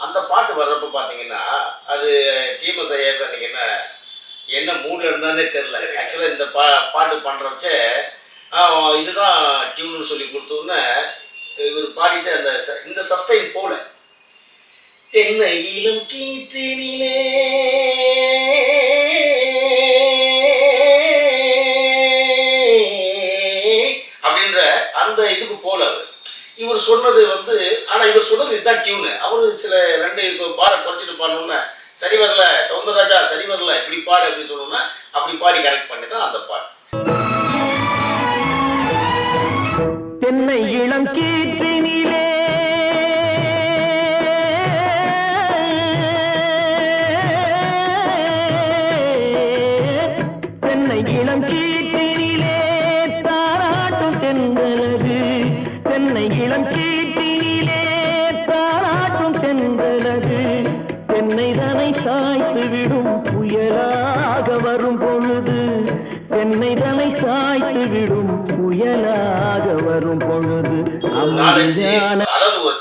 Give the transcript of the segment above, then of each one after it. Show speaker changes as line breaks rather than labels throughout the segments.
அந்த பாட்டு வர்றப்ப பார்த்தீங்கன்னா அது டிஎம்எஸ் ஐயா அன்றைக்கி என்ன என்ன மூடில் இருந்தானே தெரில ஆக்சுவலாக இந்த பா பாட்டு பண்ணுறச்ச இதுதான் டியூன்னு சொல்லி கொடுத்தோன்னே இவர் பாடிட்டு அந்த ச- இந்த சஸ்டைன் போகல தென்னையிலும் இளம் கீற்றினிலே இவர் சொன்னது வந்து ஆனா இவர் சொன்னது இதுதான் டியூனு அவரு சில ரெண்டு பாட குறைச்சிட்டு பாடணும்னா சரி வரல சவுந்தரராஜா சரி வரல இப்படி பாடு அப்படின்னு சொன்னோம்னா அப்படி பாடி கரெக்ட் பண்ணி தான் அந்த பாட்டு.
தென்னை இளம் கீற்றினிலே தென்னை இளம் கீற்றினிலே தாராட்டும் தென்றலது தென்னை தனை சாய்த்து விடும் புயலாக வரும் பொழுது தென்னை தனை சாய்த்து விடும் புயலாக வரும் பொழுது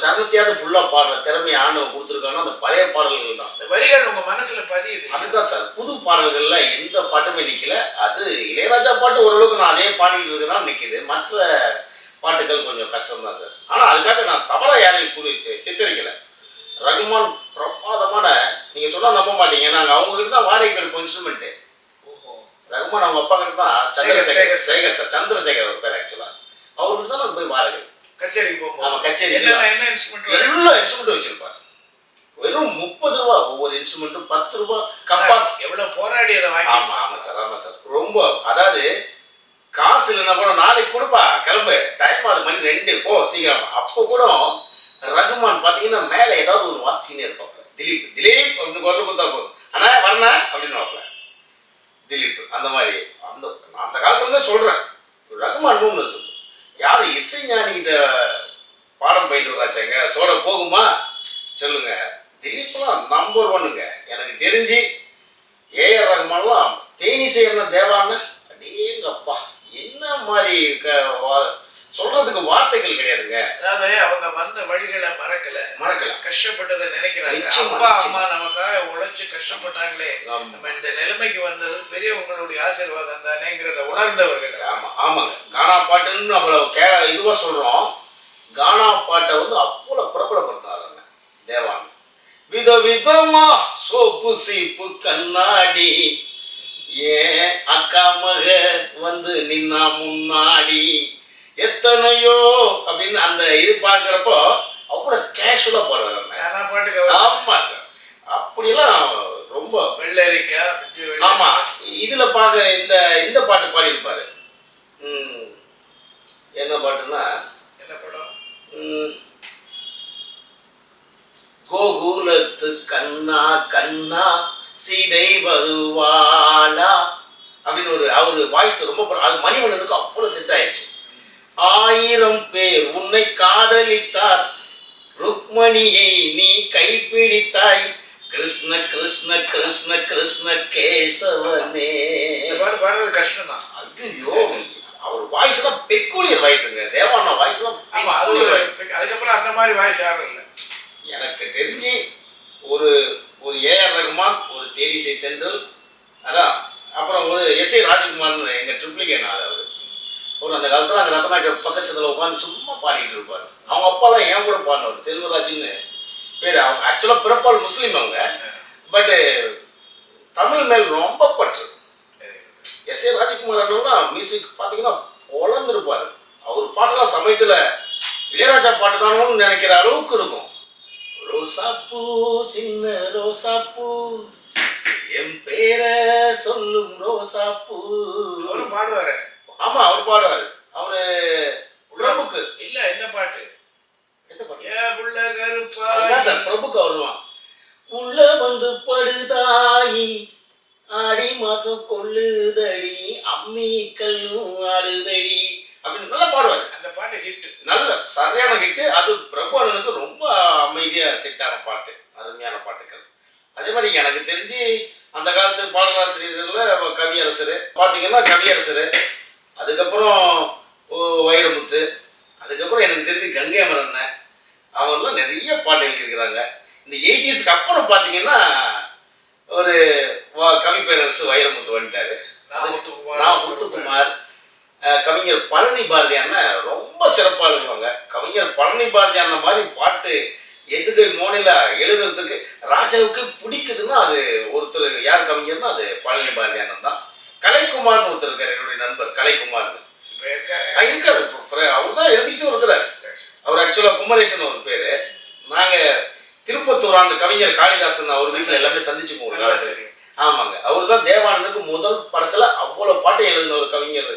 சரணத்தையாவது ஃபுல்லா பாடுற திறமை ஆண்டவன் கொடுத்துருக்காங்கன்னா அந்த பழைய பாடல்கள் தான்.
இந்த வரிகள் உங்க மனசுல பதியுது.
அதுதான் சார் புது பாடல்கள்ல எந்த பாட்டுமே நிக்கல. அது இளையராஜா பாட்டு ஓரளவுக்கு நான் அதே பாடிட்டு இருக்கேன்னா நிக்குது. மற்ற பாட்டுகள் கொஞ்சம் கஷ்டம் தான் சார். ஆனா அதுக்காக நான் தவறா யாரையும் கூறி சித்தரிக்கல. ரகுமான் பிரமாதமான நீங்க சொன்னா நம்ப மாட்டீங்க. நாங்க அவங்க கிட்ட தான் வாடகைக்கு எடுப்போம் இன்ஸ்ட்ருமெண்ட்
ஓஹோ.
ரகுமான் அவங்க அப்பா கிட்ட தான் சந்திரசேகர்
சேகர்,
சார் சந்திரசேகர் ஒரு பேர் ஆக்சுவலா அவர்கிட்ட தான் நாங்க போய் வாடகை.
கச்சேரிக்கு
ஆமா,
போகும்போது
கச்சேரிக்கு
என்னென்ன என்ன இன்ஸ்ட்ருமெண்ட்
எல்லா இன்ஸ்ட்ருமெண்ட்டும் வச்சிருப்பாரு. வெறும் முப்பது ரூபா ஒவ்வொரு இன்ஸ்ட்ருமெண்ட்டும் பத்து ரூபா கப்பாஸ்.
எவ்வளவு போராடி அதை வாங்கி
ஆமா ஆமா சார் ஆமா சார். ரொம்ப அதாவது காசு இல்லைன்னா கூட நாளைக்கு கொடுப்பா கிளம்பு. ரெண்டு போ சீக்கிரம். அப்போ கூட ரகுமான் பார்த்தீங்கன்னா மேலே ஏதாவது ஒரு வாசிச்சுனே இருப்பாங்க திலீப் திலீப் அப்படின்னு குரல் கொடுத்தா போதும். ஆனால் வரண அப்படின்னு வரல திலீப் அந்த மாதிரி. அந்த நான் அந்த காலத்துல இருந்தே சொல்கிறேன் ரகுமான் ஒன்று சொல்லு. யார் இசை ஞானிகிட்ட பாடம் பயிட்டு வந்தாச்சாங்க சோட போகுமா? சொல்லுங்க. திலீப்லாம் நம்பர் ஒன்னுங்க எனக்கு தெரிஞ்சு ஏஆர் ரகுமான்லாம் தேனிசை என்ன தேவான்னு அடேங்கப்பா. என்ன மாதிரி க வா- சொல்றதுக்கு வார்த்தைகள் கிடையாதுங்க.
அதாவது அவங்க வந்த வழிகளை மறக்கல.
மறக்கல.
கஷ்டப்பட்டதை நினைக்கிறாங்க. அப்பா. அம்மா நமக்காக உழைச்சு கஷ்டப்பட்டாங்களே. நம்ம இந்த நிலைமைக்கு வந்தது பெரியவங்களுடைய ஆசீர்வாதம் தானேங்கிறத உணர்ந்தவர்கள்.
ஆமா ஆமாங்க. கானா பாட்டுன்னு நம்மள கே இதுவா சொல்றோம். கானா பாட்டை வந்து அவ்வளோ பிரபலப்படுத்தினாருங்க தேவான் விதவிதமா சோப்பு சீப்பு கண்ணாடி. ஏன் அக்கா மக வந்து நின்னா முன்னாடி? எத்தனையோ அப்படின்னு அந்த இது பார்க்குறப்போ அவ்வளோ கேஷுவலாக பாடுவார்
பாட்டுக்கு அவர்
ஆமாங்க அப்படியெல்லாம் ரொம்ப
வெள்ளரிக்காய்.
ஆமா. இதுல பார்க்க இந்த இந்த பாட்டு பாடியிருப்பாரு. ம், என்ன பாட்டுன்னா
என்ன படம்?
கோகுலத்து கண்ணா கண்ணா சீதை வருவாளா அப்படின்னு ஒரு அவரு வாய்ஸ் ரொம்ப அது மணிவண்ணனுக்கு அவ்வளவு செட் ஆயிடுச்சு. ஆயிரம் பேர் உன்னை காதலித்தார். ருக்மணியை நீ கைப்பிடித்தாய். கிருஷ்ண கிருஷ்ண கிருஷ்ண கிருஷ்ண கேசவனே.
பாட்டு பாடுறது கஷ்டம் தான்
ஐயோ அவர் வாய்ஸ் எல்லாம் பெக்குலியர் வாய்ஸுங்க. தேவானா வாய்ஸ் எல்லாம்
ஆமா அது. அதுக்கப்புறம் அந்த மாதிரி வாய்ஸ் யாரும் இல்லை.
எனக்கு தெரிஞ்சு ஒரு ஒரு ஏஆர் ரகுமான் ஒரு தேனிசை தென்றல் அதான். அப்புறம் ஒரு எஸ் ஏ ராஜ்குமார்னு எங்கள் ட்ரிப்ளிகே நான் அவர் ஒரு அந்த காலத்தில் அங்கே ரத்னாக்கு பக்கத்தில் உட்காந்து சும்மா பாடிட்டு இருப்பார். அவங்க அப்பாலாம் ஏன் கூட பாடினவர் செல்வராஜ்னு பேர் அவங்க ஆக்சுவலாக பிறப்பால் முஸ்லீம் அவங்க. பட்டு தமிழ் மேல் ரொம்ப பற்று. எஸ் ஏ ராஜ்குமார் அண்ணா மியூசிக் பார்த்தீங்கன்னா பொழந்திருப்பார் அவர் பாட்டெல்லாம் சமயத்தில் இளையராஜா பாட்டு தானோன்னு நினைக்கிற அளவுக்கு இருக்கும். ரோசாப்பூ சின்ன ரோசாப்பூ. என் பேரை சொல்லும் ரோசாப்பூ.
ஒரு பாடுவாரு.
ஆமா அவர் பாடுவார். அவரு பிரபுக்கு.
இல்ல இந்த பாட்டு.
எந்த பாட்டு?
ஏ புள்ள கருப்பா
சார் பிரபுக்கு வருவான் உள்ள வந்து படுதாயி ஆடி மாசம் கொள்ளுதடி அம்மி கல்லும் ஆடுதடி அப்படின்னு நல்லா பாடுவார்.
அந்த பாட்டு ஹிட்
நல்ல சரியான ஹிட்டு அது பிரபு அண்ணனுக்கு ரொம்ப அமைதியா செட் ஆன பாட்டு அருமையான பாட்டுகள் அதே மாதிரி எனக்கு தெரிஞ்சு அந்த காலத்து பாடலாசிரியர்கள்ல கவியரசர். பார்த்தீங்கன்னா கவியரசர். அதுக்கப்புறம் வைரமுத்து. அதுக்கப்புறம் எனக்கு தெரிஞ்சு கங்கை அமரன் அவங்கெல்லாம் நிறைய பாட்டு எழுதியிருக்கிறாங்க. இந்த எயிட்டிஸ்க்கு அப்புறம் பார்த்தீங்கன்னா ஒரு கவி பேரரசு வைரமுத்து வந்துட்டாரு.
நான் முத்துக்குமார்.
கவிஞர் பழனி பாரதியான ரொம்ப சிறப்பாக எழுதுவாங்க. கவிஞர் பழனி பாரதியான மாதிரி பாட்டு எதுக்கு மோனில எழுதுறதுக்கு ராஜாவுக்கு பிடிக்குதுன்னா அது ஒருத்தர் யார் கவிஞர்னா அது பழனி பாரதியானன் தான். கலைக்குமார்னு ஒருத்தர் இருக்காரு என்னுடைய நண்பர் கலைக்குமார்னு
இப்ப இருக்காரு.
அவர் தான் எழுதிட்டு இருக்கிறாரு அவர் ஆக்சுவலாக குமரேசன் ஒரு பேர் நாங்கள் திருப்பத்தூரான் கவிஞர் காளிதாசன் அவர் வீட்டில் எல்லாமே சந்திச்சு காலத்துல.
தெரியும்.
ஆமாங்க அவர் தான் தேவானந்துக்கு முதல் படத்துல அவ்வளவு பாட்டை எழுதின ஒரு கவிஞர்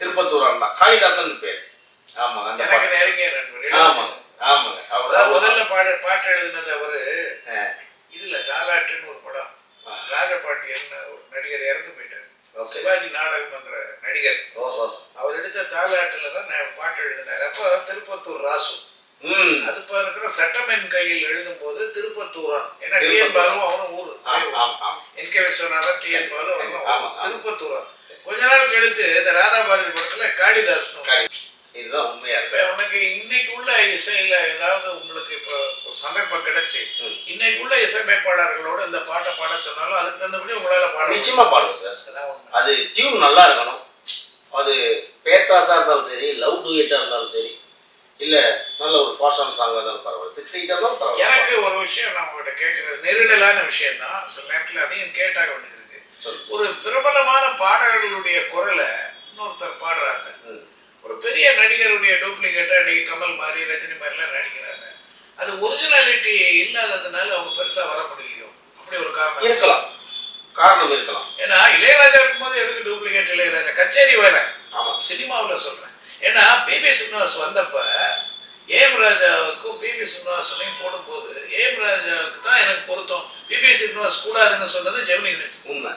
திருப்பத்தூரான் தான் காளிதாசன் பேர் ஆமாங்க அந்த
எனக்கு
பாட்டு.
நெருங்கிய நண்பர்
ஆமாங்க ஆமாங்க அவர்
முதல்ல பாட பாட்டு எழுதினது அவரு. இதுல தாலாட்டுன்னு ஒரு படம். ராஜபாண்டியன் ஒரு நடிகர் இறந்து போயிட்டாரு. சிவாஜி நாடகம் பண்ற நடிகர். அவர் எடுத்த தாலாட்டுல தான் பாட்டு எழுதினார். அப்போ திருப்பத்தூர் ராசு. அது இருக்கிற சட்டமென் கையில் எழுதும் போது திருப்பத்தூரான். ஏன்னா. டிஎன் பாலும் அவனும் ஊரு. N. K. Viswanathan TN Balu அவனும். திருப்பத்தூரான். கொஞ்ச நாள் கழித்து இந்த ராதாபாரதி படத்துல காளிதாஸ்
காளி. இதுதான் உண்மையா
இப்ப உனக்கு இன்னைக்கு உள்ள இசையில ஏதாவது உங்களுக்கு இப்போ ஒரு சந்தர்ப்பம் கிடைச்சு. இன்னைக்கு உள்ள இசையமைப்பாளர்களோட இந்த பாட்டை பாட சொன்னாலும் அதுக்கு தகுந்தபடி உங்களால பாட.
நிச்சயமா பாடுவோம் சார். அது டியூன் நல்லா இருக்கணும். அது பேத்தாஸாக இருந்தாலும் சரி லவ் டூயட்டாக இருந்தாலும் சரி இல்லை நல்ல ஒரு ஃபாஷன் சாங்காக இருந்தாலும் பரவாயில்ல. சிக்ஸ் எயிட்டாக இருந்தாலும் பரவாயில்ல.
எனக்கு ஒரு விஷயம் நான் உங்கள்கிட்ட கேட்கறது நெருடலான விஷயம் தான் சில நேரத்தில் அதையும் கேட்டாக வேண்டியது இருக்கு. ஒரு பிரபலமான பாடகர்களுடைய குரலை இன்னொருத்தர் பாடுறாங்க. ஒரு பெரிய நடிகருடைய டூப்ளிகேட்டா இன்னைக்கு கமல் மாதிரி ரஜினி மாதிரிலாம் நடிக்கிறாங்க. அது ஒரிஜினாலிட்டி இல்லாததுனால அவங்க பெருசா வர முடியலையோ? அப்படி ஒரு காரணம்.
இருக்கலாம். காரணம் இருக்கலாம்.
ஏன்னா இளையராஜா இருக்கும்போது எதுக்கு டூப்ளிகேட் இளையராஜா? கச்சேரி வேற
ஆமாம்
சினிமாவில் சொல்றேன். ஏன்னா பிபி ஸ்ரீனிவாஸ் வந்தப்ப ஏம் ராஜாவுக்கும் பிபி ஸ்ரீனிவாசனையும் போடும்போது ஏம் ராஜாவுக்கு தான் எனக்கு பொருத்தம். பிபி ஸ்ரீனிவாஸ் கூடாதுன்னு சொன்னது ஜெமினி கணேசன்.
உண்மை.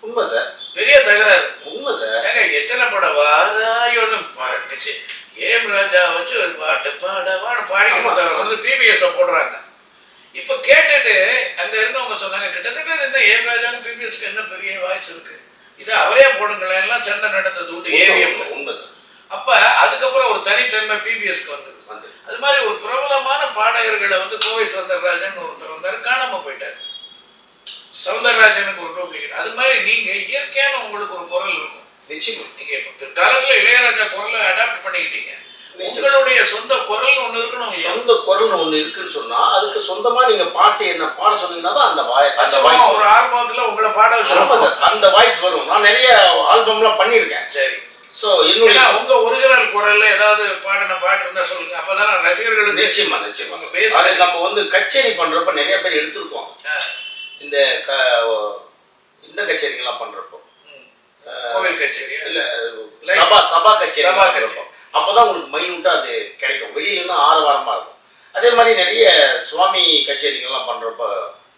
உண்மை சார்.
பெரிய தகராறு.
உண்மை சார்.
ஏங்க எத்தனை படம் வாராயோன்னு பாட்டுச்சு ஏம் ராஜா வச்சு ஒரு பாட்டு பாடவான்னு பாடிக்கிட்டு வந்து பிபிஎஸ் போடுறாங்க. இப்போ கேட்டுட்டு அங்க இருந்தவங்க சொன்னாங்க கிட்டத்தட்ட இந்த ஏம் ராஜாவுக்கு பிபிஎஸ்க்கு என்ன பெரிய வாய்ஸ் இருக்கு? இது அவரே போடுங்களேன் எல்லாம் சண்டை நடந்தது உண்டு ஏவிஎம்ல
உண்மை, சார்
அப்ப அதுக்கப்புறம் ஒரு தனித்தன்மை பிபிஎஸ்க்கு வந்தது.
வந்து
அது மாதிரி ஒரு பிரபலமான பாடகர்களை வந்து கோவை சௌந்தரராஜன் ஒருத்தர் வந்தாரு காணாம போயிட்டாரு. சௌந்தரராஜனுக்கு ஒரு டூப்ளிகேட் அது மாதிரி நீங்க இயற்கையான உங்களுக்கு ஒரு குரல் இருக்கும்.
நிச்சயமா.
நீங்க பிற்காலத்துல இளையராஜா குரலை அடாப்ட் பண்ணிக்கிட்டீங்க. உங்களுடைய சொந்த குரல் ஒண்ணு இருக்கணும்
ஒண்ணு இருக்குன்னு சொன்னா அதுக்கு சொந்தமா நீங்க பாட்டு என்ன பாட சொன்னீங்கன்னா தான் அந்த வாய் அந்த வாய்ஸ்
ஒரு ஆல்பத்துல உங்களை பாட
ஆமா
வச்சிருக்கோம்
சார் அந்த வாய்ஸ் வரும். நான் நிறைய ஆல்பம்லாம் பண்ணியிருக்கேன்.
சரி.
ஸோ என்னுடைய
உங்க ஒரிஜினல் குரல்ல ஏதாவது பாடின பாட்டு இருந்தா சொல்லுங்க. அப்பதான் ரசிகர்களுக்கு
நிச்சயமா நிச்சயமா. அது நம்ம வந்து கச்சேரி பண்றப்ப நிறைய பேர் எடுத்திருக்கோம். இந்த இந்த கச்சேரிங்கெல்லாம் பண்றப்போ.
கோவில் கச்சேரி
இல்ல சபா சபா கச்சேரி
சபா
பண்றப்போ. அப்பதான் உங்களுக்கு மைனூட்டா அது கிடைக்கும். வெளியிலன்னா ஆரவாரமா இருக்கும். அதே மாதிரி நிறைய சுவாமி கச்சேரிங்கெல்லாம் பண்றப்ப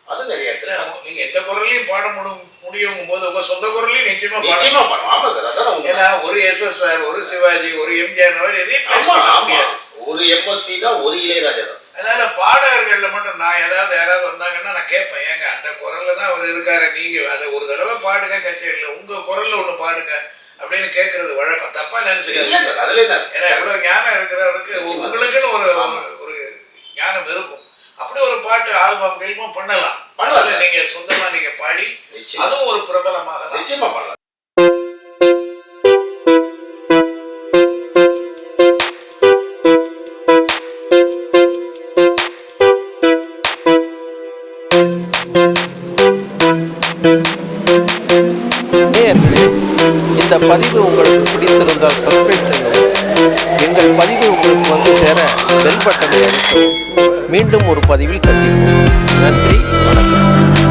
அது நிறைய இடத்துல
நீங்க எந்த குரல்லையும் பாட முடியும் முடியும் போது உங்க சொந்த குரல்லையும் நிச்சயமா பாட
நிச்சயமா பண்ணுவோம் ஆமா சார் அதான்.
ஏன்னா ஒரு எஸ்எஸ்ஆர் ஒரு சிவாஜி ஒரு எம்ஜிஆர் பண்ண
ஆமா
முடியாது.
ஒரு எம்எஸ்சி தான் ஒரு இளையராஜா தான்.
அதனால பாடகர்கள்ல மட்டும் நான் ஏதாவது யாராவது வந்தாங்கன்னா நான் கேட்பேன். ஏங்க அந்த குரல்ல தான் அவர் இருக்காரு. நீங்க அதை ஒரு தடவை பாடுங்க கச்சேரியில. உங்க குரல்ல ஒண்ணு பாடுங்க அப்படின்னு கேட்கறது வழக்கம். தப்பா நினைச்சுக்காது
சார் அதுல என்ன
ஏன்னா எவ்வளவு ஞானம் இருக்கிறவருக்கு. உங்களுக்குன்னு. ஒரு ஞானம் இருக்கும். அப்படி ஒரு பாட்டு ஆல்பம் கில்பம் பண்ணலாம்.
பண்ணலாம்.
நீங்க சொந்தமா நீங்க பாடி அதுவும் ஒரு பிரபலமாக
நிச்சயமா பண்ணலாம்.
சேர பெல் பட்டனை மீண்டும் ஒரு பதிவில் சந்திப்போம். நன்றி வணக்கம்.